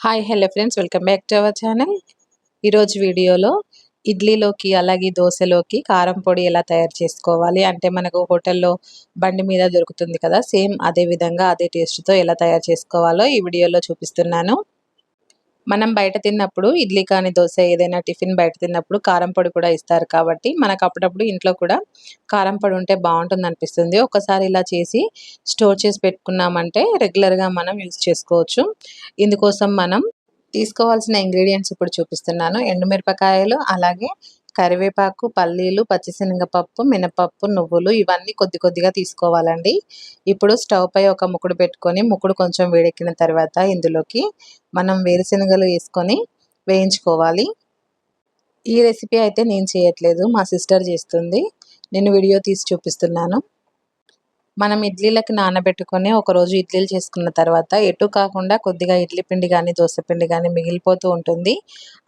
Hi hello friends welcome back to our channel ఈరోజు వీడియోలో ఇడ్లీలోకి అలాగే దోశలోకి కారం పొడి ఎలా తయారు చేసుకోవాలి? అంటే మనకు హోటల్లో బండి మీద దొరుకుతుంది కదా సేమ్ అదే విధంగా అదే టేస్ట్తో ఎలా తయారు చేసుకోవాలో ఈ వీడియోలో చూపిస్తున్నాను. మనం బయట తిన్నప్పుడు ఇడ్లీ కానీ దోశ ఏదైనా టిఫిన్ బయట తిన్నప్పుడు కారం పొడి కూడా ఇస్తారు కాబట్టి మనకు అప్పుడప్పుడు ఇంట్లో కూడా కారం పొడి ఉంటే బాగుంటుంది అనిపిస్తుంది. ఒకసారి ఇలా చేసి స్టోర్ చేసి పెట్టుకున్నామంటే రెగ్యులర్గా మనం యూజ్ చేసుకోవచ్చు. ఇందుకోసం మనం తీసుకోవాల్సిన ఇంగ్రీడియంట్స్ ఇప్పుడు చూపిస్తున్నాను. ఎండుమిరపకాయలు అలాగే కరివేపాకు పల్లీలు పచ్చిశనగపప్పు మినపప్పు నువ్వులు ఇవన్నీ కొద్ది కొద్దిగా తీసుకోవాలండి. ఇప్పుడు స్టవ్ పై ఒక ముకుడు పెట్టుకొని ముకుడు కొంచెం వేడెక్కిన తర్వాత ఇందులోకి మనం వేరుశనగలు వేసుకొని వేయించుకోవాలి. ఈ రెసిపీ అయితే నేను చేయట్లేదు మా సిస్టర్ చేస్తుంది. నేను వీడియో తీసి చూపిస్తున్నాను. మనం ఇడ్లీలకి నానబెట్టుకొని ఒకరోజు ఇడ్లీలు చేసుకున్న తర్వాత ఎటు కాకుండా కొద్దిగా ఇడ్లీ పిండి కానీ దోశ పిండి కానీ మిగిలిపోతూ ఉంటుంది.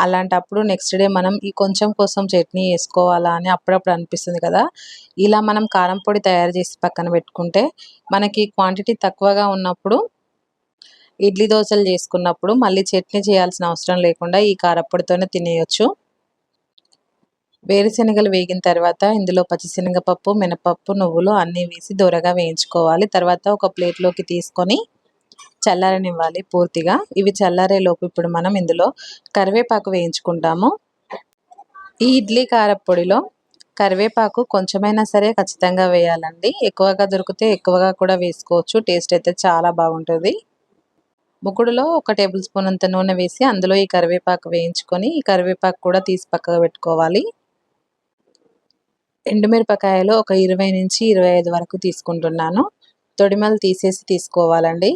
అలాంటప్పుడు నెక్స్ట్ డే మనం ఈ కొంచెం కోసం చట్నీ వేసుకోవాలా అని అప్పుడప్పుడు అనిపిస్తుంది కదా. ఇలా మనం కారం పొడి తయారు చేసి పక్కన పెట్టుకుంటే మనకి క్వాంటిటీ తక్కువగా ఉన్నప్పుడు ఇడ్లీ దోశలు చేసుకున్నప్పుడు మళ్ళీ చట్నీ చేయాల్సిన అవసరం లేకుండా ఈ కారప్పొడితోనే తినేయొచ్చు. వేరుశనగలు వేగిన తర్వాత ఇందులో పచ్చిశనగపప్పు మినపప్పు నువ్వులు అన్నీ వేసి దూరగా వేయించుకోవాలి. తర్వాత ఒక ప్లేట్లోకి తీసుకొని చల్లారనివ్వాలి పూర్తిగా. ఇవి చల్లారేలోపు ఇప్పుడు మనం ఇందులో కరివేపాకు వేయించుకుంటాము. ఈ ఇడ్లీ కారపొడిలో కరివేపాకు కొంచెమైనా సరే ఖచ్చితంగా వేయాలండి. ఎక్కువగా దొరికితే ఎక్కువగా కూడా వేసుకోవచ్చు. టేస్ట్ అయితే చాలా బాగుంటుంది. ముకుడులో ఒక టేబుల్ స్పూన్ అంత నూనె వేసి అందులో ఈ కరివేపాకు వేయించుకొని ఈ కరివేపాకు కూడా తీసి పక్కగా పెట్టుకోవాలి. ఎండుమిరపకాయలు ఒక ఇరవై నుంచి ఇరవై ఐదు వరకు తీసుకుంటున్నాను. తొడిమలు తీసేసి తీసుకోవాలండి.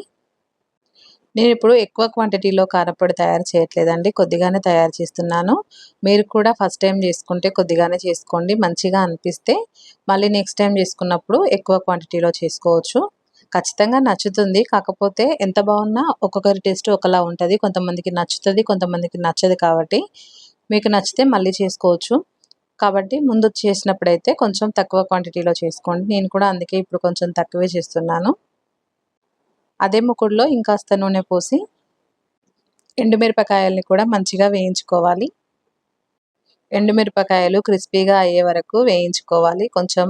నేను ఇప్పుడు ఎక్కువ క్వాంటిటీలో కారపొడి తయారు చేయట్లేదండి. కొద్దిగానే తయారు చేస్తున్నాను. మీరు కూడా ఫస్ట్ టైం చేసుకుంటే కొద్దిగానే చేసుకోండి. మంచిగా అనిపిస్తే మళ్ళీ నెక్స్ట్ టైం చేసుకున్నప్పుడు ఎక్కువ క్వాంటిటీలో చేసుకోవచ్చు. ఖచ్చితంగా నచ్చుతుంది. కాకపోతే ఎంత బాగున్నా ఒక్కొక్కరి టేస్ట్ ఒకలా ఉంటుంది. కొంతమందికి నచ్చుతుంది కొంతమందికి నచ్చదు కాబట్టి మీకు నచ్చితే మళ్ళీ చేసుకోవచ్చు. కాబట్టి ముందు చేసినప్పుడైతే కొంచెం తక్కువ క్వాంటిటీలో చేసుకోండి. నేను కూడా అందుకే ఇప్పుడు కొంచెం తక్కువే చేస్తున్నాను. అదే ముకుడులో ఇంకాస్త నూనె పోసి ఎండుమిరపకాయల్ని కూడా మంచిగా వేయించుకోవాలి. ఎండుమిరపకాయలు క్రిస్పీగా అయ్యే వరకు వేయించుకోవాలి. కొంచెం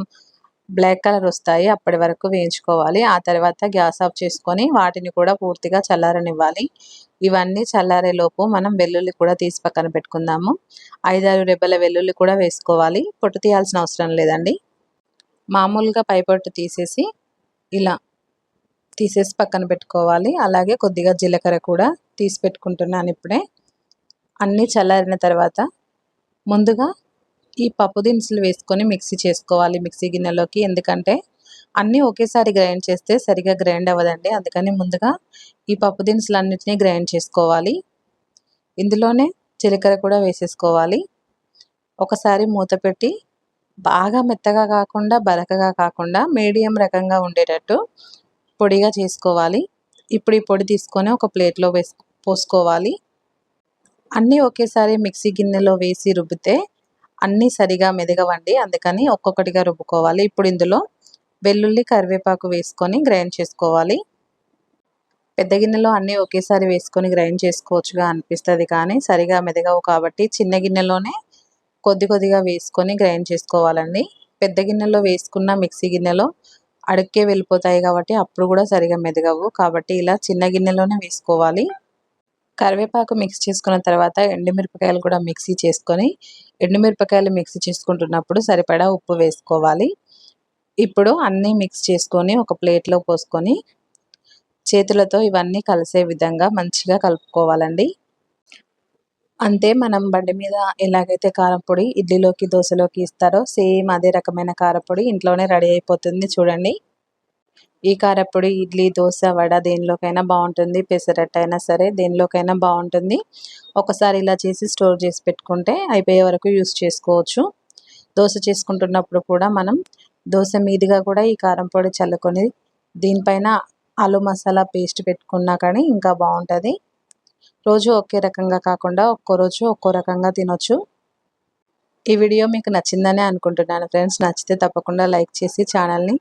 బ్లాక్ కలర్ వస్తాయి అప్పటి వరకు వేయించుకోవాలి. ఆ తర్వాత గ్యాస్ ఆఫ్ చేసుకొని వాటిని కూడా పూర్తిగా చల్లారనివ్వాలి. ఇవన్నీ చల్లారేలోపు మనం వెల్లుల్లి కూడా తీసి పక్కన పెట్టుకుందాము. ఐదారు రెబ్బల వెల్లుల్లి కూడా వేసుకోవాలి. పొట్టు తీయాల్సిన అవసరం లేదండి. మామూలుగా పైపొట్టు తీసేసి ఇలా తీసేసి పక్కన పెట్టుకోవాలి. అలాగే కొద్దిగా జీలకర్ర కూడా తీసి పెట్టుకుంటున్నాను ఇప్పుడే. అన్నీ చల్లారిన తర్వాత ముందుగా ఈ పప్పు దినుసులు వేసుకొని మిక్సీ చేసుకోవాలి మిక్సీ గిన్నెలోకి. ఎందుకంటే అన్నీ ఒకేసారి గ్రైండ్ చేస్తే సరిగా గ్రైండ్ అవ్వదండి. అందుకని ముందుగా ఈ పప్పు దినుసులు అన్నింటినీ గ్రైండ్ చేసుకోవాలి. ఇందులోనే జీలకర్ర కూడా వేసేసుకోవాలి. ఒకసారి మూత పెట్టి బాగా మెత్తగా కాకుండా బరకగా కాకుండా మీడియం రకంగా ఉండేటట్టు పొడిగా చేసుకోవాలి. ఇప్పుడు ఈ పొడి తీసుకొని ఒక ప్లేట్లో వేసు పోసుకోవాలి. అన్నీ ఒకేసారి మిక్సీ గిన్నెలో వేసి రుబ్బితే అన్నీ సరిగా మెదగవండి. అందుకని ఒక్కొక్కటిగా రుబ్బుకోవాలి. ఇప్పుడు ఇందులో వెల్లుల్లి కరివేపాకు వేసుకొని గ్రైండ్ చేసుకోవాలి. పెద్ద గిన్నెలో అన్నీ ఒకేసారి వేసుకొని గ్రైండ్ చేసుకోవచ్చుగా అనిపిస్తుంది కానీ సరిగా మెదగవు కాబట్టి చిన్న గిన్నెలోనే కొద్ది కొద్దిగా వేసుకొని గ్రైండ్ చేసుకోవాలండి. పెద్ద గిన్నెలో వేసుకున్న మిక్సీ గిన్నెలో అడుక్కే వెళ్ళిపోతాయి కాబట్టి అప్పుడు కూడా సరిగా మెదగవు కాబట్టి ఇలా చిన్న గిన్నెలోనే వేసుకోవాలి. కరివేపాకు మిక్స్ చేసుకున్న తర్వాత ఎండుమిరపకాయలు కూడా మిక్సీ చేసుకొని ఎండుమిరపకాయలు మిక్సీ చేసుకుంటున్నప్పుడు సరిపడా ఉప్పు వేసుకోవాలి. ఇప్పుడు అన్నీ మిక్స్ చేసుకొని ఒక ప్లేట్లో పోసుకొని చేతులతో ఇవన్నీ కలిసే విధంగా మంచిగా కలుపుకోవాలండి. అంతే మనం బండి మీద ఎలాగైతే కారపొడి ఇడ్లీలోకి దోశలోకి ఇస్తారో సేమ్ అదే రకమైన కారపొడి ఇంట్లోనే రెడీ అయిపోతుంది చూడండి. ఈ కారప్పొడి ఇడ్లీ దోశ వడ దేనిలోకైనా బాగుంటుంది పెసరట్టు అయినా సరే దేనిలోకైనా బాగుంటుంది ఒకసారి ఇలా చేసి స్టోర్ చేసి పెట్టుకుంటే అయిపోయే వరకు యూస్ చేసుకోవచ్చు. దోశ చేసుకుంటున్నప్పుడు కూడా మనం దోశ మీదుగా కూడా ఈ కారం పొడి చల్లుకొని దీనిపైన ఆలు మసాలా పేస్ట్ పెట్టుకున్నా కానీ ఇంకా బాగుంటుంది రోజు ఒకే రకంగా కాకుండా ఒక్కో రోజు ఒక్కో రకంగా తినొచ్చు. ఈ వీడియో మీకు నచ్చిందని అనుకుంటున్నాను ఫ్రెండ్స్. నచ్చితే తప్పకుండా లైక్ చేసి ఛానల్ని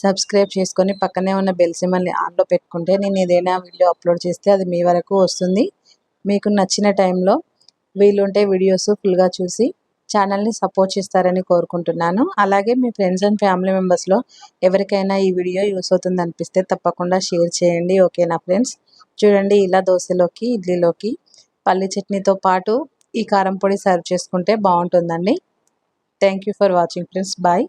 సబ్స్క్రైబ్ చేసుకొని పక్కనే ఉన్న బెల్ సిమ్మల్ని ఆన్లో పెట్టుకుంటే నేను ఏదైనా వీడియో అప్లోడ్ చేస్తే అది మీ వరకు వస్తుంది. మీకు నచ్చిన టైంలో వీలుంటే వీడియోస్ ఫుల్గా చూసి ఛానల్ని సపోర్ట్ చేస్తారని కోరుకుంటున్నాను. అలాగే మీ ఫ్రెండ్స్ అండ్ ఫ్యామిలీ మెంబర్స్లో ఎవరికైనా ఈ వీడియో యూస్ అవుతుంది అనిపిస్తే తప్పకుండా షేర్ చేయండి. ఓకేనా ఫ్రెండ్స్? చూడండి ఇలా దోశలోకి ఇడ్లీలోకి పల్లి చట్నీతో పాటు ఈ కారం పొడి సర్వ్ చేసుకుంటే బాగుంటుందండి. Thank you for watching friends bye